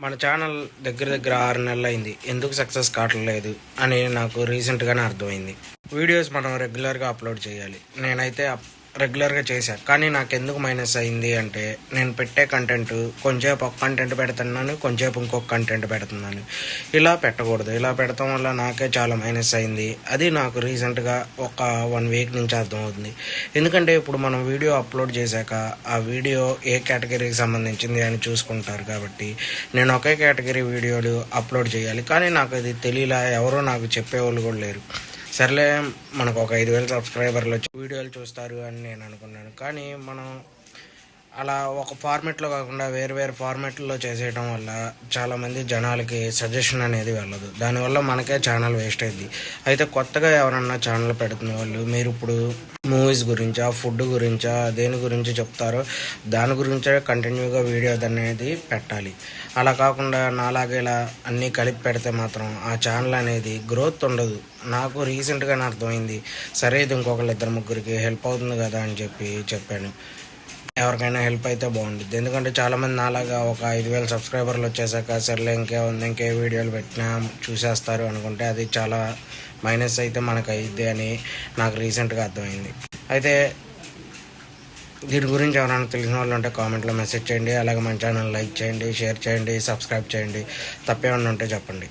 మన ఛానల్ దగ్గర దగ్గర ఆరు నెలలు అయింది ఎందుకు సక్సెస్ కావట్లేదు అని నాకు రీసెంట్గానే అర్థమైంది. వీడియోస్ మనం రెగ్యులర్గా అప్లోడ్ చేయాలి. నేనైతే అప్- రెగ్యులర్గా చేశా. కానీ నాకు ఎందుకు మైనస్ అయింది అంటే నేను పెట్టే కంటెంట్ కొంచెంసేపు ఒక కంటెంట్ పెడుతున్నాను కొంచెంసేపు ఇంకొక కంటెంట్ పెడుతున్నాను. ఇలా పెట్టకూడదు. ఇలా పెడతాం వల్ల నాకే చాలా మైనస్ అయింది. అది నాకు రీసెంట్గా ఒక వన్ వీక్ నుంచి అర్థమవుతుంది. ఎందుకంటే ఇప్పుడు మనం వీడియో అప్లోడ్ చేశాక ఆ వీడియో ఏ కేటగిరీకి సంబంధించింది అని చూసుకుంటారు కాబట్టి నేను ఒకే కేటగిరీ వీడియోలు అప్లోడ్ చేయాలి. కానీ నాకు అది తెలియలా ఎవరో నాకు చెప్పేవాళ్ళు కూడా లేరు. సర్లే మనకు ఒక ఐదు వేల సబ్స్క్రైబర్లు వచ్చి వీడియోలు చూస్తారు అని నేను అనుకున్నాను. కానీ మనం అలా ఒక ఫార్మెట్లో కాకుండా వేరు వేరు ఫార్మెట్లో చేసేయడం వల్ల చాలామంది జనాలకి సజెషన్ అనేది వెళ్ళదు. దానివల్ల మనకే ఛానల్ వేస్ట్ అయింది అయితే కొత్తగా ఎవరన్నా ఛానల్ పెడుతున్న వాళ్ళు మీరు ఇప్పుడు మూవీస్ గురించా ఫుడ్ గురించా దేని గురించి చెప్తారో దాని గురించే కంటిన్యూగా వీడియో అనేది పెట్టాలి. అలా కాకుండా నాలాగే ఇలా అన్నీ కలిపి పెడితే మాత్రం ఆ ఛానల్ అనేది గ్రోత్ ఉండదు. నాకు రీసెంట్గానే అర్థమైంది. సరే ఇది ఇంకొకళ్ళు ఇద్దరు ముగ్గురికి హెల్ప్ అవుతుంది కదా అని చెప్పి చెప్పాను. ఎవరికైనా హెల్ప్ అయితే బాగుంటుంది ఎందుకంటే చాలామంది నాలాగా ఒక ఐదు వేల సబ్స్క్రైబర్లు వచ్చేసాక సర్లే ఇంకే ఉంది ఇంకే వీడియోలు పెట్టినా చూసేస్తారు అనుకుంటే అది చాలా మైనస్ అయితే మనకు అయ్యిద్ది అని నాకు రీసెంట్గా అర్థమైంది. అయితే దీని గురించి ఎవరైనా తెలిసిన వాళ్ళు ఉంటే కామెంట్లో మెసేజ్ చేయండి అలాగే మన ఛానల్ లైక్ చేయండి షేర్ చేయండి సబ్స్క్రైబ్ చేయండి. తప్పేమన్నా ఉంటే చెప్పండి.